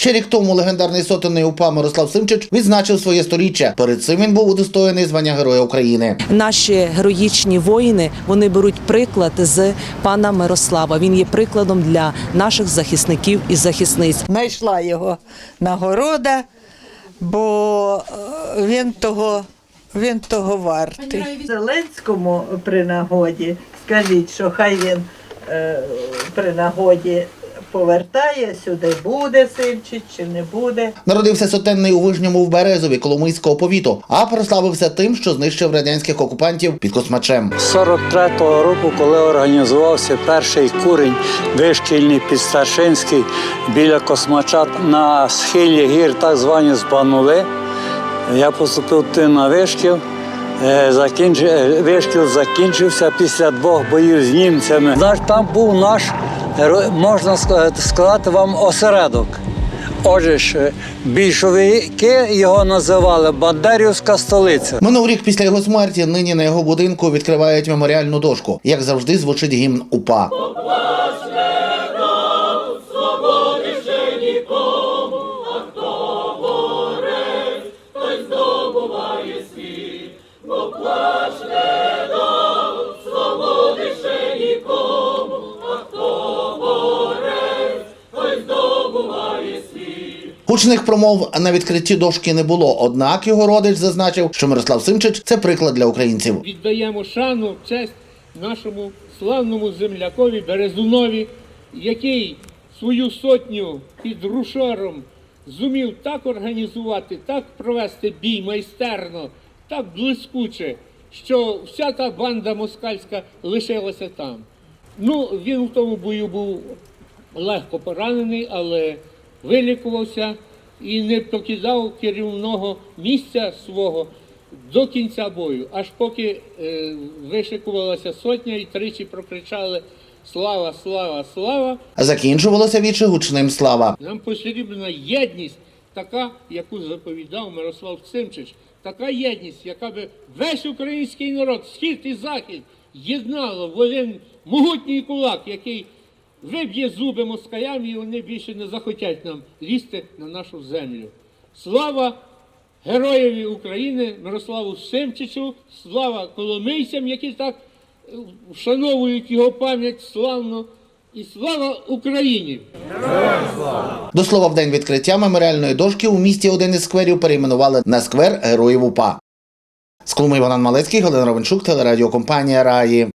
Ще рік тому легендарний сотенний УПА Мирослав Симчич відзначив своє сторіччя. Перед цим він був удостоєний звання Героя України. Наші героїчні воїни вони беруть приклад з пана Мирослава. Він є прикладом для наших захисників і захисниць. знайшла його нагорода, бо е, він того, він того вартий. Зеленському при нагоді, скажіть, що хай він е, при нагоді повертає сюди, буде Симчич чи не буде. Народився сотенний у Вижньому в Березові Коломийського повіту, а прославився тим, що знищив радянських окупантів під Космачем. З 43-го року, коли організувався перший курень вишкільний підстаршинський біля Космача на схилі гір, так звані збанули, я поступив на вишкіл. Е, закінч- е, Вишкіл закінчився після двох боїв з німцями. Наш там був наш, можна сказати- вам, осередок. Отже ж, е, більшовики його називали Бандерівська столиця. Минув рік після його смерті. Нині на його будинку відкривають меморіальну дошку. Як завжди, звучить гімн УПА. Гучних промов на відкритті дошки не було. Однак його родич зазначив, що Мирослав Симчич це приклад для українців. віддаємо шану, честь нашому славному землякові Березунові, який свою сотню під рушором зумів так організувати, так провести бій майстерно, так блискуче, що вся та банда москальська лишилася там. Ну, він в тому бою був легко поранений, але вилікувався і не покидав керівного місця свого до кінця бою, аж поки е, вишикувалася сотня і тричі прокричали Слава, слава, слава! Закінчувалося віче гучним слава. Нам потрібна єдність, така, яку заповідав Мирослав Цимчич, така єдність, яка би весь український народ, схід і захід, єднала в один могутній кулак, який виб'є зуби москалям, і вони більше не захотять нам лізти на нашу землю. Слава героєві України Мирославу Симчичу, слава коломийцям, які так е, вшановують його пам'ять славно, і слава Україні! До слова, в день відкриття меморіальної дошки у місті один із скверів перейменували на сквер Героїв УПА. З Колуми Іван Малецький, Галина Ровенчук, телерадіокомпанія Раї.